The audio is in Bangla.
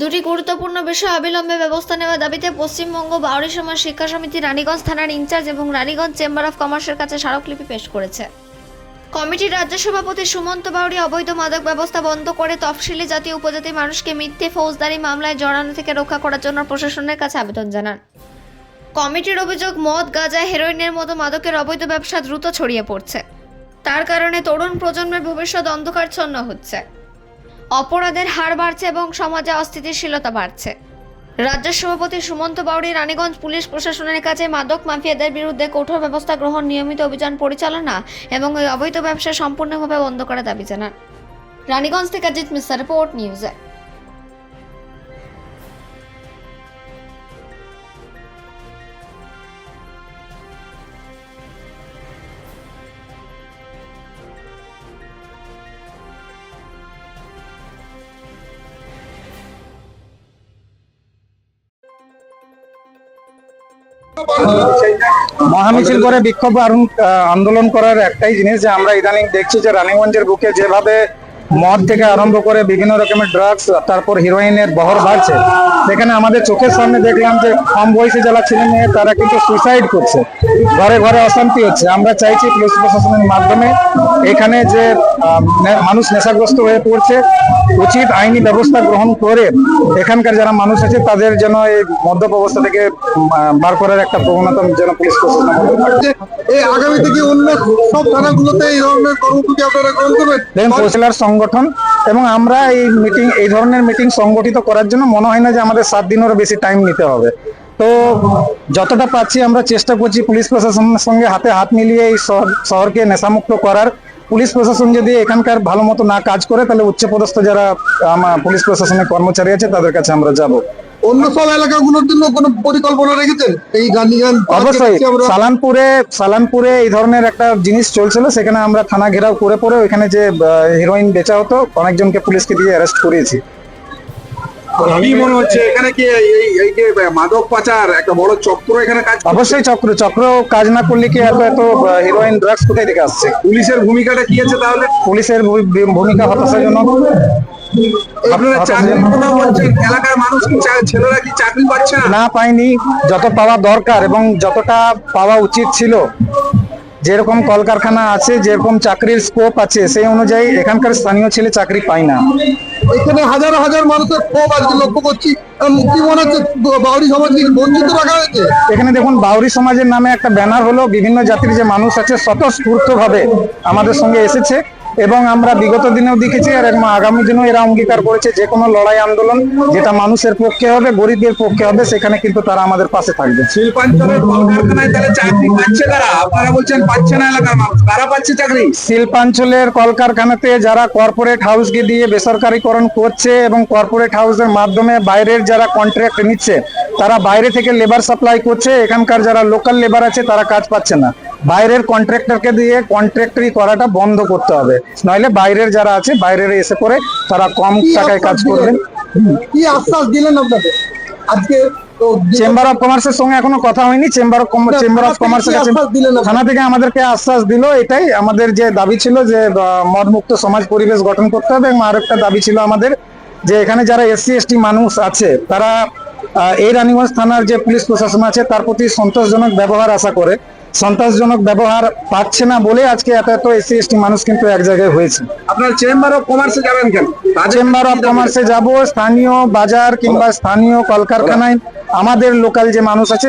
দুটি গুরুত্বপূর্ণ বিষয় অবিলম্বে ব্যবস্থা নেওয়ার দাবিতে পশ্চিমবঙ্গ বাউরি সমাজ শিক্ষা সমিতি রানীগঞ্জ থানার ইনচার্জ এবং রানীগঞ্জ চেম্বার অফ কমার্সের কাছে স্মারকলিপি পেশ করেছে। কমিটির রাজ্য সভাপতি সুমন্ত বাউরি অবৈধ মাদক ব্যবস্থা বন্ধ করে তফসিলি জাতি উপজাতি মানুষকে মিথ্যে ফৌজদারি মামলায় জড়ানো থেকে রক্ষা করার জন্য প্রশাসনের কাছে আবেদন জানান। কমিটির অভিযোগ, মদ, গাঁজা, হেরোইনের মতো মাদকের অবৈধ ব্যবসা দ্রুত ছড়িয়ে পড়ছে। তার কারণে তরুণ প্রজন্মের ভবিষ্যৎ অন্ধকারচ্ছন্ন হচ্ছে। অপরাধের হার বাড়ছে এবং সমাজে অস্থিতিশীলতা বাড়ছে। রাজ্য সভাপতি সুমন্ত বাউরি রানীগঞ্জ পুলিশ প্রশাসনের কাছে মাদক মাফিয়াদের বিরুদ্ধে কঠোর ব্যবস্থা গ্রহণ নিয়মিত অভিযান পরিচালনা এবং ওই অবৈধ ব্যবসা সম্পূর্ণভাবে বন্ধ করার দাবি জানান। রানীগঞ্জ থেকে জিত মিশ্রা, রিপোর্ট নিউজে। মহামিছিল করে বিক্ষোভ আন্দোলন করার একটাই জিনিস যে আমরা ইদানিং দেখছি যে রানীগঞ্জের বুকে যেভাবে মদ থেকে আরম্ভ করে বিভিন্ন রকমের ড্রাগস তারপর হিরোইনের বহর বাড়ছে। সেখানে আমাদের চোখের সামনে দেখলাম যে কম বয়সী যারা ছেলে মেয়ে তারা কিন্তু সুইসাইড করছে। ঘরে ঘরে অশান্তি হচ্ছে। আমরা চাইছি পুলিশ প্রশাসনের মাধ্যমে এখানে যে মানুষ নেশাগ্রস্ত হয়ে পড়ছে উচিত আইনি ব্যবস্থা গ্রহণ করে এখানকার যারা মানুষ আছে তাদের যেন এই মদ্যপ অবস্থা থেকে বার করার একটা প্রবণতা যেন পুলিশ প্রশাসন। এই আগামী থেকে অন্য সব থানাগুলোতে এই ধরনের কর্মসূচি আপনারা গ্রহণ করবেন সংগঠন এবং আমরা এই মিটিং এই ধরনের মিটিং সংগঠিত করার জন্য মনে হয় না যে আমাদের সাত দিনেরও বেশি টাইম নিতে হবে। তো যতটা পাচ্ছি আমরা চেষ্টা করছি পুলিশ প্রশাসনের সঙ্গে হাতে হাত মিলিয়ে এই শহরকে নেশামুক্ত করার। পুলিশ প্রশাসন যদি এখানকার ভালো মতো না কাজ করে, তাহলে উচ্চপদস্থ যারা পুলিশ প্রশাসনের কর্মচারী আছে, তাদের কাছে আমরা যাব। অন্য সব এলাকাগুলোর জন্য কোনো পরিকল্পনা রেখেছেন? এই গান্ধীগঞ্জ অবশ্যই সালানপুরে সালানপুরে এই ধরনের একটা জিনিস চলছিল সেখানে আমরা থানা ঘেরাও করে পরে ওইখানে যে হিরোইন বেচা হতো অনেকজনকে পুলিশকে দিয়ে অ্যারেস্ট করিয়েছি। কি মনে হচ্ছে এখানে কি এই এই যে মাদক পাচার একটা বড় চক্র এখানে কাজ অবশ্যই চক্র চক্র কাজ না করলে কি এত এত হিরোইন ড্রাগস কোথায় থেকে আসছে? পুলিশের ভূমিকাটা কি আছে তাহলে? পুলিশের ভূমিকা হতাশাজনক। আপনারা চাকরির কথা বলছেন এলাকার মানুষ কি ছেলেরা কি চাকরি পাচ্ছে না? না পাইনি যত পাওয়া দরকার এবং যতটা পাওয়া উচিত ছিল যেরকম কলকারখানা আছে, যেরকম চাকরির স্কোপ আছে, সেই অনুযায়ী এখানকার স্থানীয় ছেলে চাকরি পায় না। এখানে হাজার হাজার মানুষের ক্ষোভ আজকে লক্ষ্য করছি। কি মনে হচ্ছে বাউরি সমাজকে বঞ্চিত রাখা হয়েছে। এখানে দেখুন বাউরি সমাজের নামে একটা ব্যানার হলো বিভিন্ন জাতির যে মানুষ আছে আমাদের সঙ্গে এসেছে এবং আমরা বিগত দিনেও দেখেছি আর এবং আগামী দিনেও এরা অঙ্গীকার করেছে যে কোনো লড়াই আন্দোলন যেটা মানুষের পক্ষে হবে গরিবের পক্ষে হবে সেখানে কিন্তু তারা আমাদের পাশে থাকবে। শিল্পাঞ্চলের কলকারখানায় তাহলে চাকরি পাচ্ছে কারা? আপনারা বলছেন পাচ্ছে না এলাকার মানুষ কারা পাচ্ছে চাকরি? শিল্পাঞ্চলের কলকারখানাতে যারা কর্পোরেট হাউসকে দিয়ে বেসরকারীকরণ করছে এবং কর্পোরেট হাউসের মাধ্যমে বাইরের যারা কন্ট্রাক্ট নিচ্ছে তারা বাইরে থেকে লেবার সাপ্লাই করছে এখানকার যারা লোকাল লেবার আছে তারা কাজ পাচ্ছে না। বাইরের কন্ট্রাক্টরকে দিয়ে কন্ট্রাক্টরি করাটা বন্ধ করতে হবে। নইলে বাইরের যারা আছে বাইরের এসে পরে তারা কম টাকায় কাজ করবেন কি আশ্বাস দিলেন আপনাদের আজকে চেম্বার অফ কমার্সের সঙ্গে এখনও কথা হয়নি। চেম্বার অফ চেম্বার অফ কমার্সের কাছে? থানা থেকে আমাদেরকে আশ্বাস দিল এটাই। আমাদের যে দাবি ছিল যে মদ মুক্ত সমাজ পরিবেশ গঠন করতে হবে এবং আরেকটা দাবি ছিল আমাদের যে এখানে যারা এসসি এসটি মানুষ আছে তারা এই রানীগঞ্জ থানার যে পুলিশ প্রশাসন আছে তার প্রতি সন্তোষজনক ব্যবহার আশা করে। সন্তোষজনক ব্যবহার পাচ্ছে না বলে আজকে এত এত এসসি এসটি মানুষ কিন্তু এক জায়গায় হয়েছে। আপনার চেম্বার অফ কমার্সে যাবেন কেন? চেম্বার অফ কমার্সে যাব স্থানীয় বাজার কিংবা স্থানীয় কলকারখানায়। আমাদের লোকাল যে মানুষ আছে